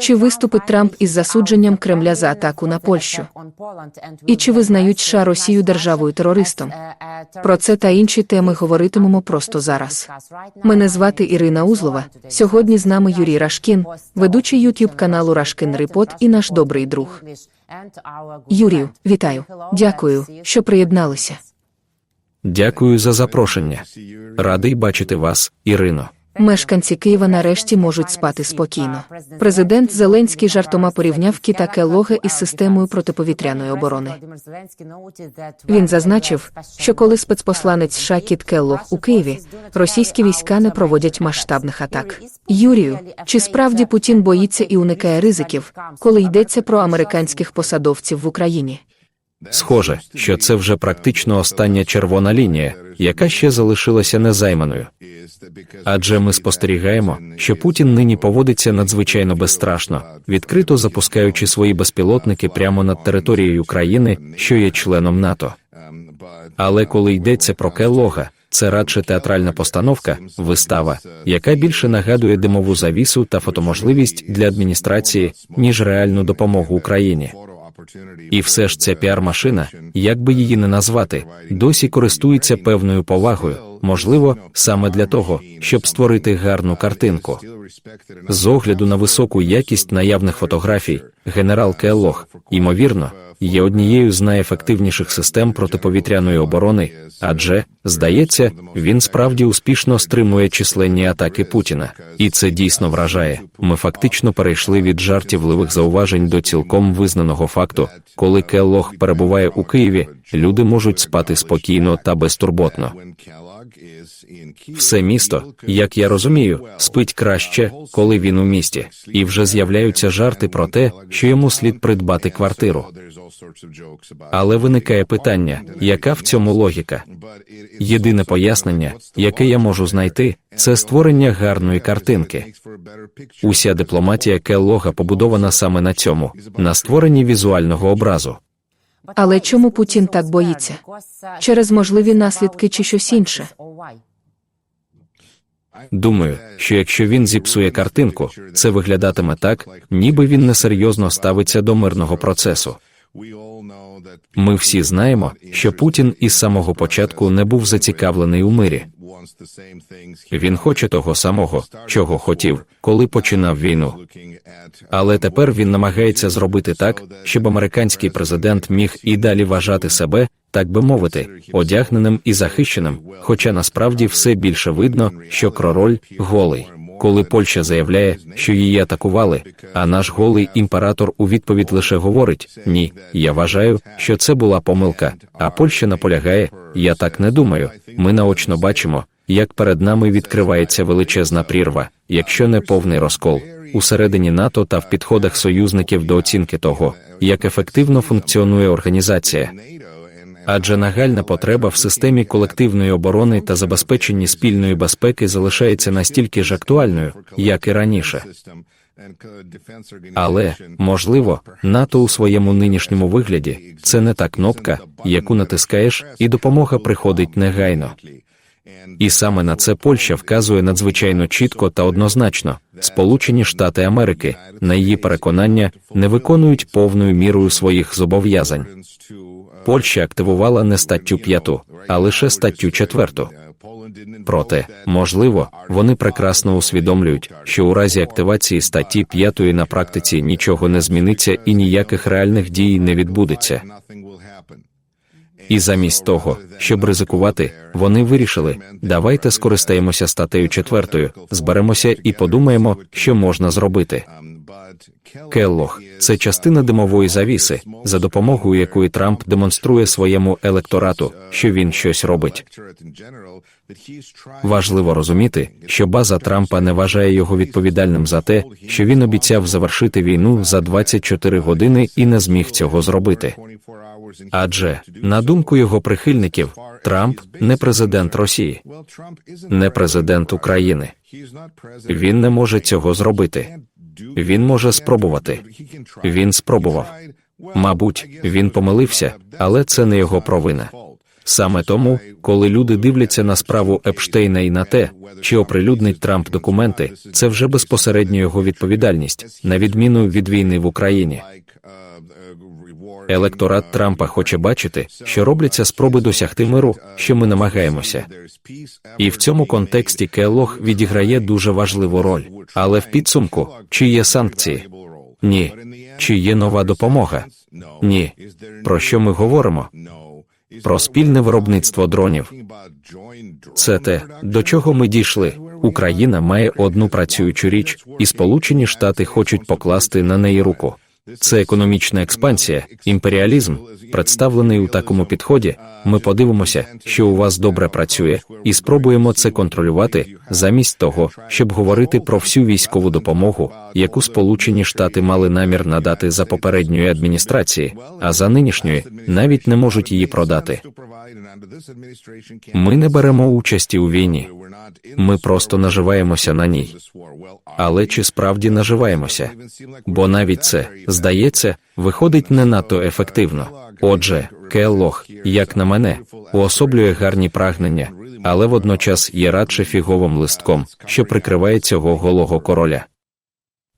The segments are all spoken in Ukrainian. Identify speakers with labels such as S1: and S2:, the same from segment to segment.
S1: Чи виступить Трамп із засудженням Кремля за атаку на Польщу? І чи визнають США Росію державою терористом? Про це та інші теми говоритимемо просто зараз. Мене звати Ірина Узлова. Сьогодні з нами Юрій Рашкін, ведучий YouTube каналу Рашкін Репот і наш добрий друг. Юрію, вітаю. Дякую, що приєдналися.
S2: Дякую за запрошення. Радий бачити вас, Ірино.
S1: Мешканці Києва нарешті можуть спати спокійно. Президент Зеленський жартома порівняв Кіта Келлога із системою протиповітряної оборони. Він зазначив, що коли спецпосланець США Кіт Келлог у Києві, російські війська не проводять масштабних атак. Юрію, чи справді Путін боїться і уникає ризиків, коли йдеться про американських посадовців в Україні?
S2: Схоже, що це вже практично остання червона лінія, яка ще залишилася незайманою. Адже ми спостерігаємо, що Путін нині поводиться надзвичайно безстрашно, відкрито запускаючи свої безпілотники прямо над територією країни, що є членом НАТО. Але коли йдеться про Келлога, це радше театральна постановка, вистава, яка більше нагадує димову завісу та фотоможливість для адміністрації, ніж реальну допомогу Україні. І все ж ця піар-машина, як би її не назвати, досі користується певною повагою, можливо, саме для того, щоб створити гарну картинку. З огляду на високу якість наявних фотографій, генерал Келлог, ймовірно, є однією з найефективніших систем протиповітряної оборони, адже, здається, він справді успішно стримує численні атаки Путіна. І це дійсно вражає. Ми фактично перейшли від жартівливих зауважень до цілком визнаного факту, коли Келлог перебуває у Києві, люди можуть спати спокійно та безтурботно. Все місто, як я розумію, спить краще, коли він у місті, і вже з'являються жарти про те, що йому слід придбати квартиру. Але виникає питання, яка в цьому логіка? Єдине пояснення, яке я можу знайти, це створення гарної картинки. Уся дипломатія Келлога побудована саме на цьому, на створенні візуального образу.
S1: Але чому Путін так боїться? Через можливі наслідки чи щось інше?
S2: Думаю, що якщо він зіпсує картинку, це виглядатиме так, ніби він несерйозно ставиться до мирного процесу. Ми всі знаємо, що Путін із самого початку не був зацікавлений у мирі. Він хоче того самого, чого хотів, коли починав війну. Але тепер він намагається зробити так, щоб американський президент міг і далі вважати себе, так би мовити, одягненим і захищеним, хоча насправді все більше видно, що кророль голий. Коли Польща заявляє, що її атакували, а наш голий імператор у відповідь лише говорить: ні, я вважаю, що це була помилка. А Польща наполягає, я так не думаю. Ми наочно бачимо, як перед нами відкривається величезна прірва, якщо не повний розкол, усередині НАТО та в підходах союзників до оцінки того, як ефективно функціонує організація. Адже нагальна потреба в системі колективної оборони та забезпеченні спільної безпеки залишається настільки ж актуальною, як і раніше. Але, можливо, НАТО у своєму нинішньому вигляді це не та кнопка, яку натискаєш, і допомога приходить негайно. І саме на це Польща вказує надзвичайно чітко та однозначно. Сполучені Штати Америки, на її переконання, не виконують повною мірою своїх зобов'язань. Польща активувала не статтю 5, а лише статтю 4. Проте, можливо, вони прекрасно усвідомлюють, що у разі активації статті 5 на практиці нічого не зміниться і ніяких реальних дій не відбудеться. І замість того, щоб ризикувати, вони вирішили, давайте скористаємося статтею четвертою, зберемося і подумаємо, що можна зробити. Келлог це частина димової завіси, за допомогою якої Трамп демонструє своєму електорату, що він щось робить. Важливо розуміти, що база Трампа не вважає його відповідальним за те, що він обіцяв завершити війну за 24 години і не зміг цього зробити. Адже, на думку його прихильників, Трамп не президент Росії, не президент України. Він не може цього зробити. Він може спробувати. Він спробував. Мабуть, він помилився, але це не його провина. Саме тому, коли люди дивляться на справу Епштейна і на те, чи оприлюднить Трамп документи, це вже безпосередньо його відповідальність, на відміну від війни в Україні. Електорат Трампа хоче бачити, що робляться спроби досягти миру, що ми намагаємося. І в цьому контексті Келлог відіграє дуже важливу роль. Але в підсумку, чи є санкції? Ні. Чи є нова допомога? Ні. Про що ми говоримо? Про спільне виробництво дронів. Це те, до чого ми дійшли. Україна має одну працюючу річ, і Сполучені Штати хочуть покласти на неї руку. Це економічна експансія, імперіалізм, представлений у такому підході. Ми подивимося, що у вас добре працює, і спробуємо це контролювати, замість того, щоб говорити про всю військову допомогу, яку Сполучені Штати мали намір надати за попередньої адміністрації, а за нинішньої навіть не можуть її продати. Ми не беремо участі у війні. Ми просто наживаємося на ній. Але чи справді наживаємося? Бо навіть це, здається, виходить не надто ефективно. Отже, Келлог, як на мене, уособлює гарні прагнення, але водночас є радше фіговим листком, що прикриває цього голого короля.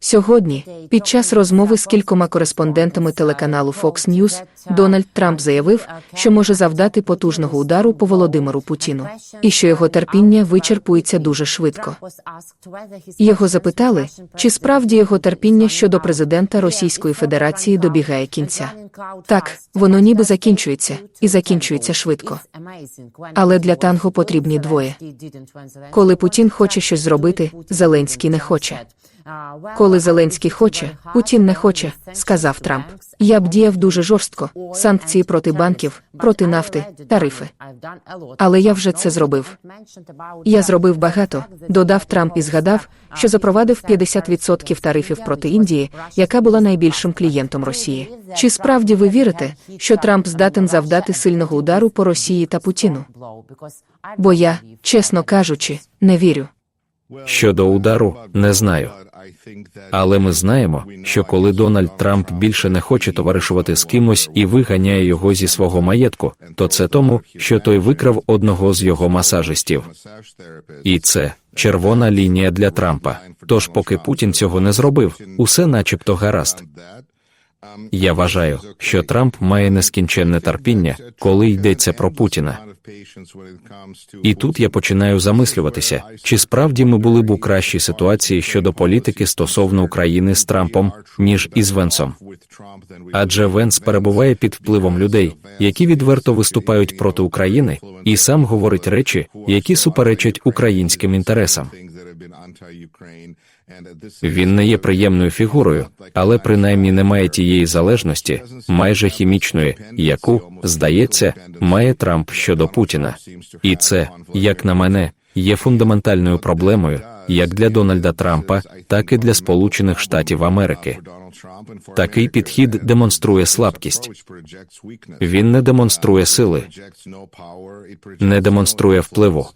S1: Сьогодні, під час розмови з кількома кореспондентами телеканалу Fox News, Дональд Трамп заявив, що може завдати потужного удару по Володимиру Путіну, і що його терпіння вичерпується дуже швидко. Його запитали, чи справді його терпіння щодо президента Російської Федерації добігає кінця. Так, воно ніби закінчується, і закінчується швидко. Але для танго потрібні двоє. Коли Путін хоче щось зробити, Зеленський не хоче. Коли Зеленський хоче, Путін не хоче, сказав Трамп. Я б діяв дуже жорстко: санкції проти банків, проти нафти, тарифи. Але я вже це зробив. Я зробив багато, додав Трамп і згадав, що запровадив 50% тарифів проти Індії, яка була найбільшим клієнтом Росії. Чи справді ви вірите, що Трамп здатен завдати сильного удару по Росії та Путіну? Бо я, чесно кажучи, не вірю.
S2: Щодо удару, не знаю. Але ми знаємо, що коли Дональд Трамп більше не хоче товаришувати з кимось і виганяє його зі свого маєтку, то це тому, що той викрав одного з його масажистів. І це червона лінія для Трампа. Тож, поки Путін цього не зробив, усе начебто гаразд. Я вважаю, що Трамп має нескінченне терпіння, коли йдеться про Путіна. І тут я починаю замислюватися, чи справді ми були б у кращій ситуації щодо політики стосовно України з Трампом, ніж із Венсом. Адже Венс перебуває під впливом людей, які відверто виступають проти України, і сам говорить речі, які суперечать українським інтересам. Він не є приємною фігурою, але принаймні не має тієї залежності, майже хімічної, яку, здається, має Трамп щодо Путіна. І це, як на мене, є фундаментальною проблемою як для Дональда Трампа, так і для Сполучених Штатів Америки. Такий підхід демонструє слабкість. Він не демонструє сили, не демонструє впливу.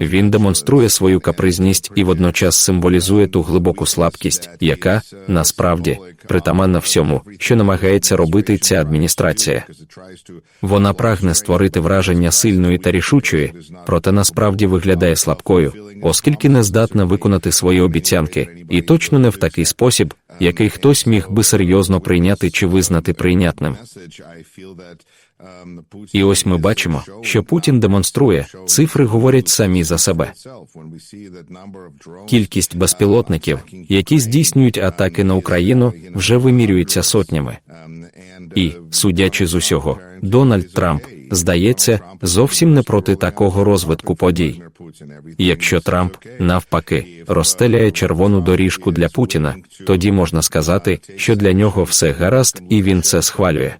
S2: Він демонструє свою капризність і водночас символізує ту глибоку слабкість, яка насправді притаманна всьому, що намагається робити ця адміністрація. Вона прагне створити враження сильної та рішучої, проте насправді виглядає слабкою, оскільки не здатна виконати свої обіцянки, і точно не в такий спосіб, який хтось міг би серйозно прийняти чи визнати прийнятним. І ось ми бачимо, що Путін демонструє, цифри говорять самі за себе. Кількість безпілотників, які здійснюють атаки на Україну, вже вимірюється сотнями. І, судячи з усього, Дональд Трамп, здається, зовсім не проти такого розвитку подій. Якщо Трамп, навпаки, розстеляє червону доріжку для Путіна, тоді можна сказати, що для нього все гаразд, і він це схвалює.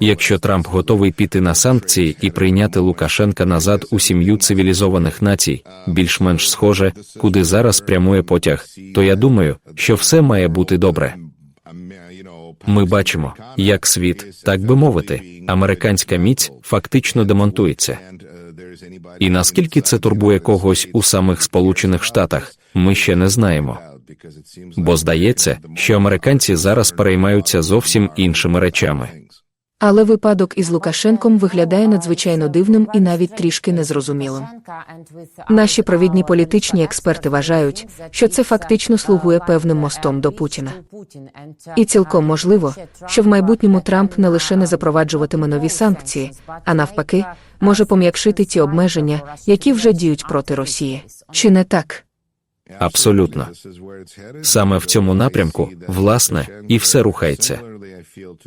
S2: Якщо Трамп готовий піти на санкції і прийняти Лукашенка назад у сім'ю цивілізованих націй, більш-менш схоже, куди зараз прямує потяг, то я думаю, що все має бути добре. Ми бачимо, як світ, так би мовити, американська міць фактично демонтується. І наскільки це турбує когось у самих Сполучених Штатах, ми ще не знаємо. Бо здається, що американці зараз переймаються зовсім іншими речами.
S1: Але випадок із Лукашенком виглядає надзвичайно дивним і навіть трішки незрозумілим. Наші провідні політичні експерти вважають, що це фактично слугує певним мостом до Путіна. І цілком можливо, що в майбутньому Трамп не лише не запроваджуватиме нові санкції, а навпаки, може пом'якшити ті обмеження, які вже діють проти Росії. Чи не так?
S2: Абсолютно. Саме в цьому напрямку, власне, і все рухається.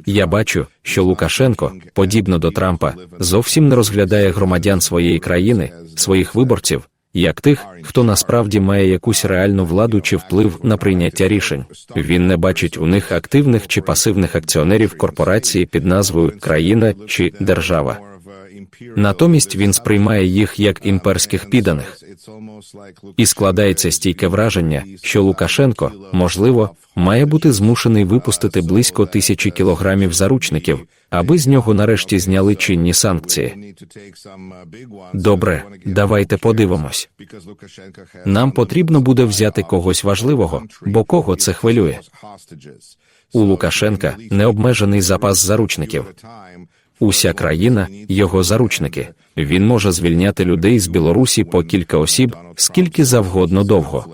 S2: Я бачу, що Лукашенко, подібно до Трампа, зовсім не розглядає громадян своєї країни, своїх виборців, як тих, хто насправді має якусь реальну владу чи вплив на прийняття рішень. Він не бачить у них активних чи пасивних акціонерів корпорації під назвою країна чи держава. Натомість він сприймає їх як імперських підданих. І складається стійке враження, що Лукашенко, можливо, має бути змушений випустити близько тисячі кілограмів заручників, аби з нього нарешті зняли чинні санкції. Добре, давайте подивимось. Нам потрібно буде взяти когось важливого, бо кого це хвилює. У Лукашенка необмежений запас заручників. Уся країна його заручники. Він може звільняти людей з Білорусі по кілька осіб, скільки завгодно довго.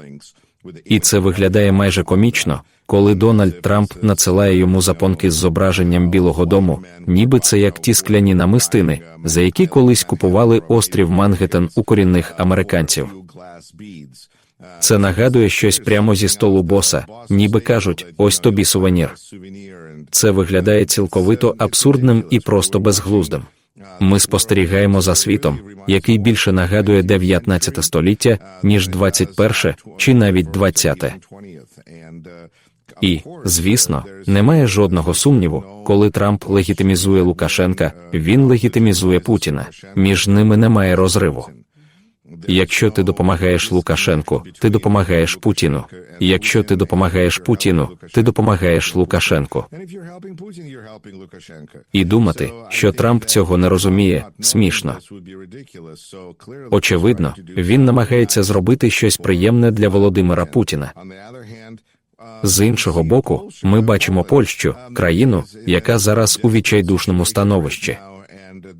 S2: І це виглядає майже комічно, коли Дональд Трамп надсилає йому запонки з зображенням Білого Дому, ніби це як ті скляні намистини, за які колись купували острів Мангеттен у корінних американців. Це нагадує щось прямо зі столу боса, ніби кажуть: ось тобі сувенір. Це виглядає цілковито абсурдним і просто безглуздим. Ми спостерігаємо за світом, який більше нагадує 19 століття, ніж 21 чи навіть 20. І, звісно, немає жодного сумніву, коли Трамп легітимізує Лукашенка, він легітимізує Путіна. Між ними немає розриву. Якщо ти допомагаєш Лукашенку, ти допомагаєш Путіну. Якщо ти допомагаєш Путіну, ти допомагаєш Лукашенку. І думати, що Трамп цього не розуміє, смішно. Очевидно, він намагається зробити щось приємне для Володимира Путіна. З іншого боку, ми бачимо Польщу, країну, яка зараз у відчайдушному становищі.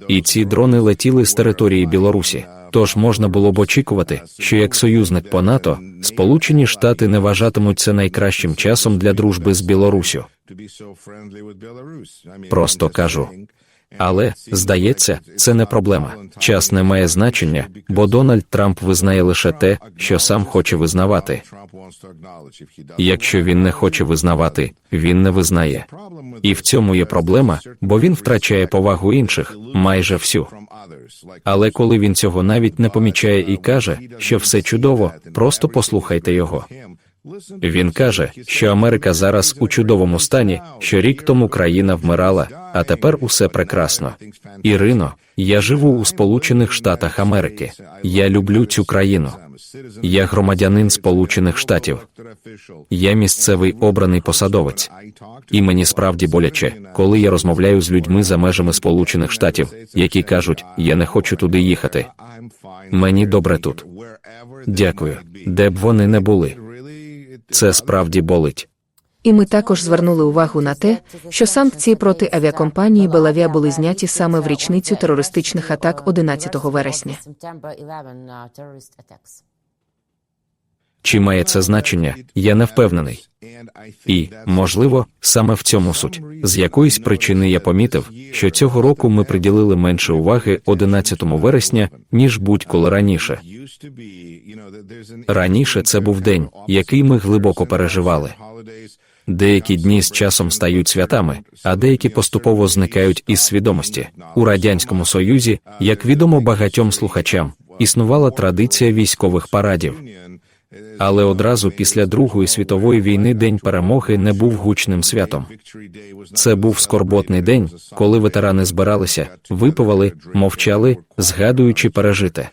S2: І ці дрони летіли з території Білорусі. Тож можна було б очікувати, що як союзник по НАТО, Сполучені Штати не вважатимуть це найкращим часом для дружби з Білорусю. Просто кажу. Але, здається, це не проблема. Час не має значення, бо Дональд Трамп визнає лише те, що сам хоче визнавати. Якщо він не хоче визнавати, він не визнає. І в цьому є проблема, бо він втрачає повагу інших, майже всю. Але коли він цього навіть не помічає і каже, що все чудово, просто послухайте його. Він каже, що Америка зараз у чудовому стані, що рік тому країна вмирала, а тепер усе прекрасно. Ірино, я живу у Сполучених Штатах Америки. Я люблю цю країну. Я громадянин Сполучених Штатів. Я місцевий обраний посадовець. І мені справді боляче, коли я розмовляю з людьми за межами Сполучених Штатів, які кажуть, я не хочу туди їхати. Мені добре тут. Дякую, де б вони не були. Це справді болить.
S1: І ми також звернули увагу на те, що санкції проти авіакомпанії Белавіа були зняті саме в річницю терористичних атак 11 вересня.
S2: Чи має це значення? Я не впевнений. І, можливо, саме в цьому суть. З якоїсь причини я помітив, що цього року ми приділили менше уваги 11 вересня, ніж будь-коли раніше. Раніше це був день, який ми глибоко переживали. Деякі дні з часом стають святами, а деякі поступово зникають із свідомості. У радянському союзі, як відомо багатьом слухачам, існувала традиція військових парадів. Але одразу після Другої світової війни День перемоги не був гучним святом. Це був скорботний день, коли ветерани збиралися, випивали, мовчали, згадуючи пережите.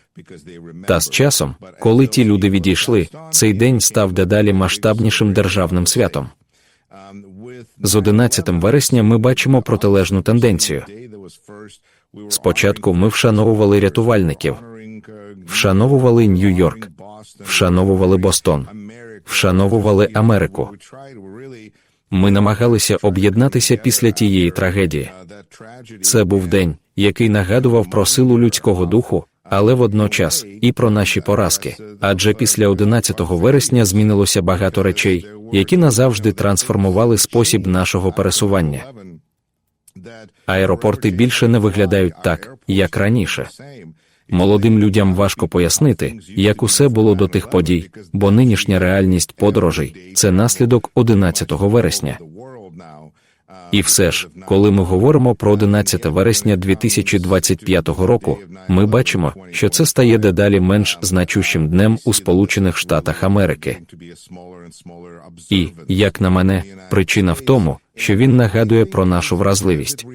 S2: Та з часом, коли ті люди відійшли, цей день став дедалі масштабнішим державним святом. З 11 вересня ми бачимо протилежну тенденцію. Спочатку ми вшановували рятувальників, вшановували Нью-Йорк, вшановували Бостон, вшановували Америку. Ми намагалися об'єднатися після тієї трагедії. Це був день, який нагадував про силу людського духу, але водночас і про наші поразки. Адже після 11 вересня змінилося багато речей, які назавжди трансформували спосіб нашого пересування. Аеропорти більше не виглядають так, як раніше. Молодим людям важко пояснити, як усе було до тих подій, бо нинішня реальність подорожей це наслідок 11 вересня. І все ж, коли ми говоримо про 11 вересня 2025 року, ми бачимо, що це стає дедалі менш значущим днем у Сполучених Штатах Америки. І, як на мене, причина в тому, що він нагадує про нашу вразливість.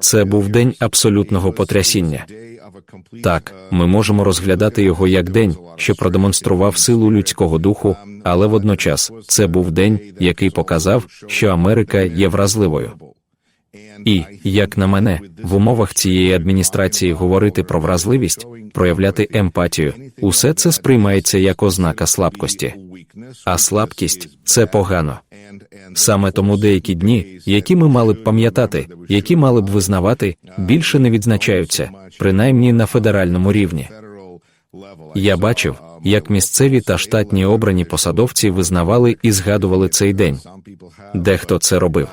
S2: Це був день абсолютного потрясіння. Так, ми можемо розглядати його як день, що продемонстрував силу людського духу, але водночас це був день, який показав, що Америка є вразливою. І, як на мене, в умовах цієї адміністрації говорити про вразливість, проявляти емпатію, усе це сприймається як ознака слабкості. А слабкість це погано. Саме тому деякі дні, які ми мали б пам'ятати, які мали б визнавати, більше не відзначаються, принаймні на федеральному рівні. Я бачив, як місцеві та штатні обрані посадовці визнавали і згадували цей день. Дехто це робив.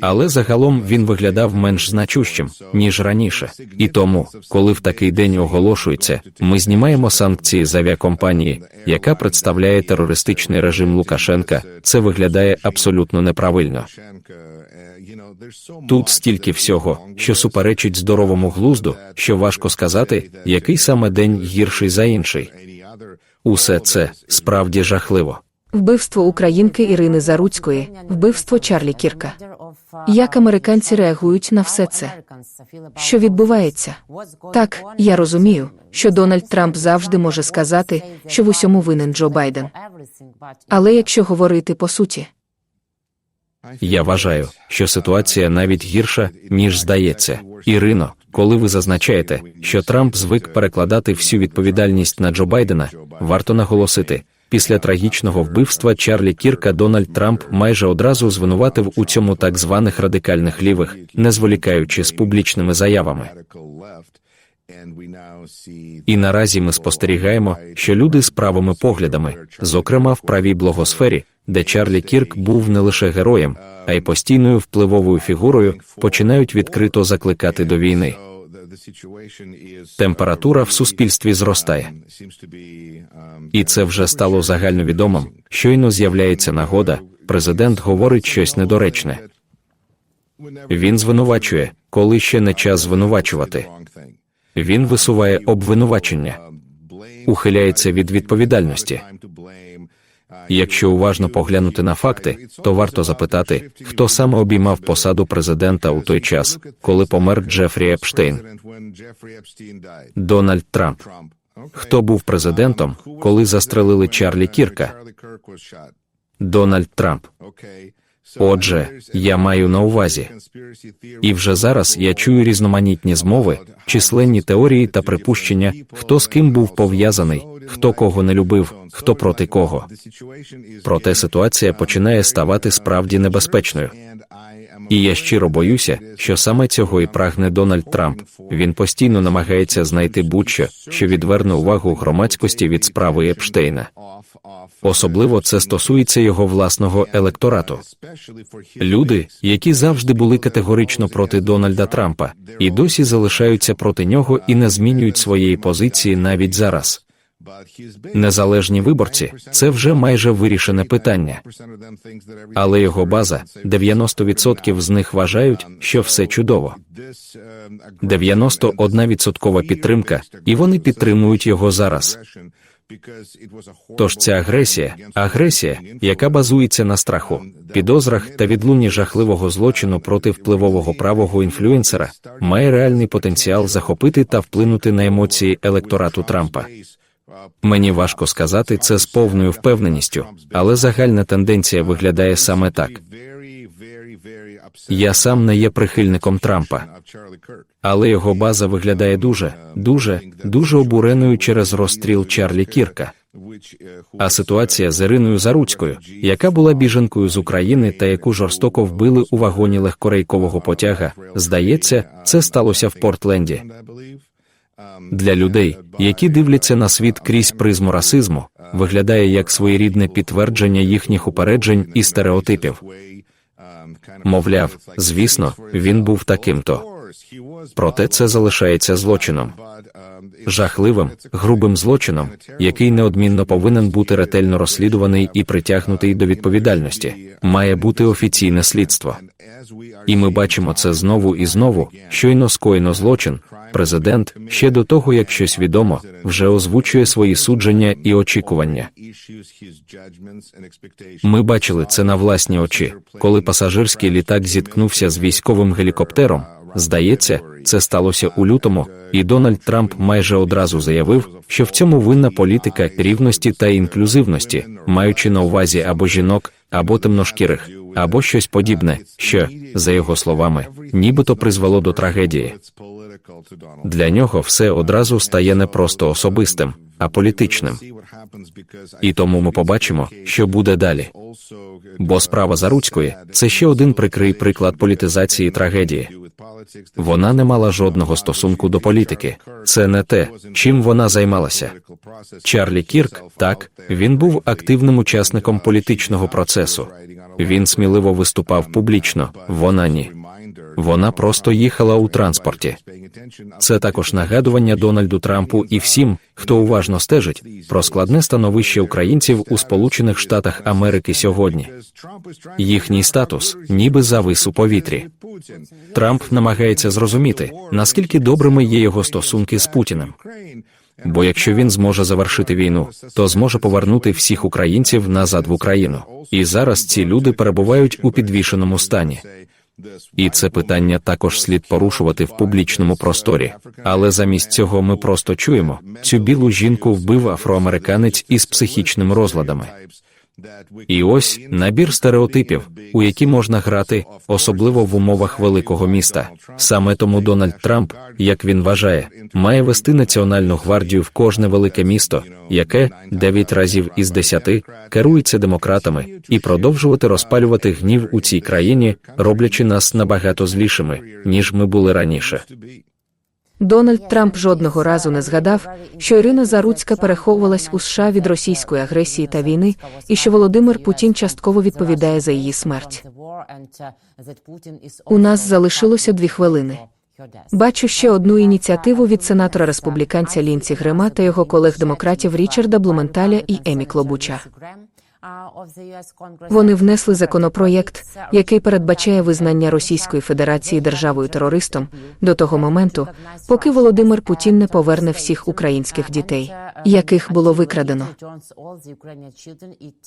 S2: Але загалом він виглядав менш значущим, ніж раніше. І тому, коли в такий день оголошується, ми знімаємо санкції з авіакомпанії, яка представляє терористичний режим Лукашенка, це виглядає абсолютно неправильно. Тут стільки всього, що суперечить здоровому глузду, що важко сказати, який саме день гірший за інший. Усе це справді жахливо.
S1: Вбивство українки Ірини Заруцької, вбивство Чарлі Кірка. Як американці реагують на все це? Що відбувається? Так, я розумію, що Дональд Трамп завжди може сказати, що в усьому винен Джо Байден. Але якщо говорити по суті,
S2: Я вважаю, що ситуація навіть гірша, ніж здається. Ірино, коли ви зазначаєте, що Трамп звик перекладати всю відповідальність на Джо Байдена, варто наголосити. Після трагічного вбивства Чарлі Кірка Дональд Трамп майже одразу звинуватив у цьому так званих радикальних лівих, не зволікаючи з публічними заявами. І наразі ми спостерігаємо, що люди з правими поглядами, зокрема в правій блогосфері, де Чарлі Кірк був не лише героєм, а й постійною впливовою фігурою, починають відкрито закликати до війни. Температура в суспільстві зростає. І це вже стало загальновідомим. Щойно з'являється нагода, президент говорить щось недоречне. Він звинувачує, коли ще не час звинувачувати. Він висуває обвинувачення, ухиляється від відповідальності. Якщо уважно поглянути на факти, то варто запитати, хто саме обіймав посаду президента у той час, коли помер Джефрі Епштейн. Дональд Трамп. Хто був президентом, коли застрелили Чарлі Кірка? Дональд Трамп. Отже, я маю на увазі. І вже зараз я чую різноманітні змови, численні теорії та припущення, хто з ким був пов'язаний, хто кого не любив, хто проти кого. Проте ситуація починає ставати справді небезпечною. І я щиро боюся, що саме цього і прагне Дональд Трамп. Він постійно намагається знайти будь-що, що відверне увагу громадськості від справи Епштейна. Особливо це стосується його власного електорату. Люди, які завжди були категорично проти Дональда Трампа, і досі залишаються проти нього і не змінюють своєї позиції навіть зараз. Незалежні виборці це вже майже вирішене питання. Але його база 90% з них вважають, що все чудово. 91% підтримка, і вони підтримують його зараз. Тож ця агресія, агресія, яка базується на страху, підозрах та відлунні жахливого злочину проти впливового правого інфлюенсера, має реальний потенціал захопити та вплинути на емоції електорату Трампа. Мені важко сказати це з повною впевненістю, але загальна тенденція виглядає саме так. Я сам не є прихильником Трампа, але його база виглядає дуже, дуже, дуже обуреною через розстріл Чарлі Кірка. А ситуація з Іриною Заруцькою, яка була біженкою з України та яку жорстоко вбили у вагоні легкорейкового потяга, здається, це сталося в Портленді. Для людей, які дивляться на світ крізь призму расизму, виглядає як своєрідне підтвердження їхніх упереджень і стереотипів. Мовляв, звісно, він був таким-то. Проте це залишається злочином. Жахливим, грубим злочином, який неодмінно повинен бути ретельно розслідуваний і притягнутий до відповідальності, має бути офіційне слідство. І ми бачимо це знову і знову, щойно скоєно злочин. Президент ще до того, як щось відомо, вже озвучує свої судження і очікування. Ми бачили це на власні очі, коли пасажирський літак зіткнувся з військовим гелікоптером. Здається, це сталося у лютому, і Дональд Трамп майже одразу заявив, що в цьому винна політика рівності та інклюзивності, маючи на увазі або жінок, або темношкірих, або щось подібне, що, за його словами, нібито призвело до трагедії. Для нього все одразу стає не просто особистим, а політичним. І тому ми побачимо, що буде далі. Бо справа Заруцької це ще один прикрий приклад політизації трагедії. Вона не мала жодного стосунку до політики. Це не те, чим вона займалася. Чарлі Кірк, так, він був активним учасником політичного процесу. Він сміливо виступав публічно, вона ні. Вона просто їхала у транспорті. Це також нагадування Дональду Трампу і всім, хто уважно стежить про складне становище українців у Сполучених Штатах Америки сьогодні. Їхній статус, ніби завис у повітрі. Трамп намагається зрозуміти, наскільки добрими є його стосунки з Путіним. Бо якщо він зможе завершити війну, то зможе повернути всіх українців назад в Україну. І зараз ці люди перебувають у підвішеному стані. І це питання також слід порушувати в публічному просторі. Але замість цього ми просто чуємо цю білу жінку вбив афроамериканець із психічними розладами. І ось набір стереотипів, у які можна грати, особливо в умовах великого міста. Саме тому Дональд Трамп, як він вважає, має вести національну гвардію в кожне велике місто, яке дев'ять разів із десяти керується демократами, і продовжувати розпалювати гнів у цій країні, роблячи нас набагато злішими, ніж ми були раніше.
S1: Дональд Трамп жодного разу не згадав, що Ірина Заруцька переховувалась у США від російської агресії та війни, і що Володимир Путін частково відповідає за її смерть. У нас залишилося дві хвилини. Бачу ще одну ініціативу від сенатора республіканця Лінці Грема та його колег-демократів Річарда Блументаля і Емі Клобуча. Вони внесли законопроєкт, який передбачає визнання Російської Федерації державою терористом до того моменту, поки Володимир Путін не поверне всіх українських дітей, яких було викрадено.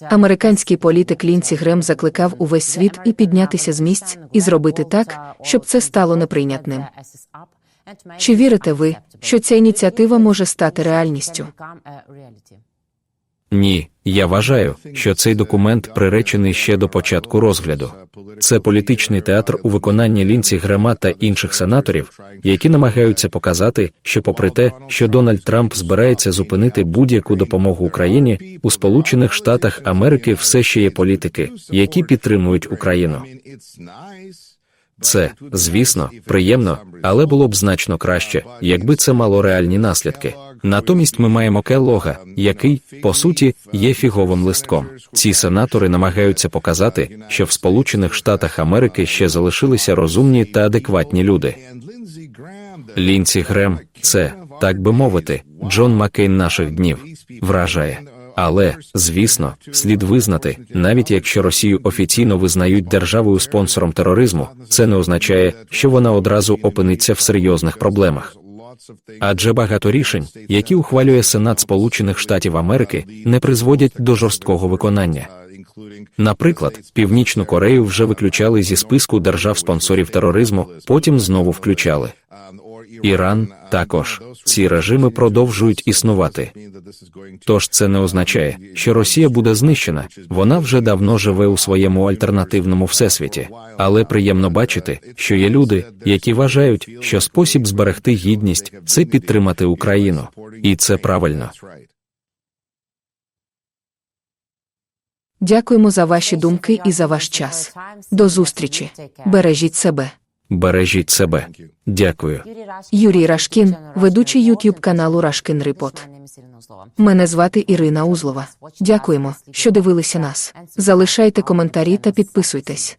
S1: Американський політик Лінці Грем закликав увесь світ і піднятися з місць і зробити так, щоб це стало неприйнятним. Чи вірите ви, що ця ініціатива може стати реальністю?
S2: Ні, я вважаю, що цей документ приречений ще до початку розгляду. Це політичний театр у виконанні Лінці Грема та інших сенаторів, які намагаються показати, що, попри те, що Дональд Трамп збирається зупинити будь-яку допомогу Україні, у Сполучених Штатах Америки все ще є політики, які підтримують Україну. Це, звісно, приємно, але було б значно краще, якби це мало реальні наслідки. Натомість ми маємо Келлога, який, по суті, є фіговим листком. Ці сенатори намагаються показати, що в Сполучених Штатах Америки ще залишилися розумні та адекватні люди. Лінці Грем це, так би мовити, Джон Маккейн наших днів вражає. Але, звісно, слід визнати, навіть якщо Росію офіційно визнають державою спонсором тероризму, це не означає, що вона одразу опиниться в серйозних проблемах. Адже багато рішень, які ухвалює Сенат Сполучених Штатів Америки, не призводять до жорсткого виконання. Наприклад, Північну Корею вже виключали зі списку держав-спонсорів тероризму, потім знову включали. Іран також ці режими продовжують існувати. Тож це не означає, що Росія буде знищена. Вона вже давно живе у своєму альтернативному всесвіті. Але приємно бачити, що є люди, які вважають, що спосіб зберегти гідність це підтримати Україну, і це правильно.
S1: Дякуємо за ваші думки і за ваш час. До зустрічі. Бережіть себе.
S2: Бережіть себе. Дякую.
S1: Юрій Рашкін, ведучий YouTube каналу Рашкін Репорт. Мене звати Ірина Узлова. Дякуємо, що дивилися нас. Залишайте коментарі та підписуйтесь.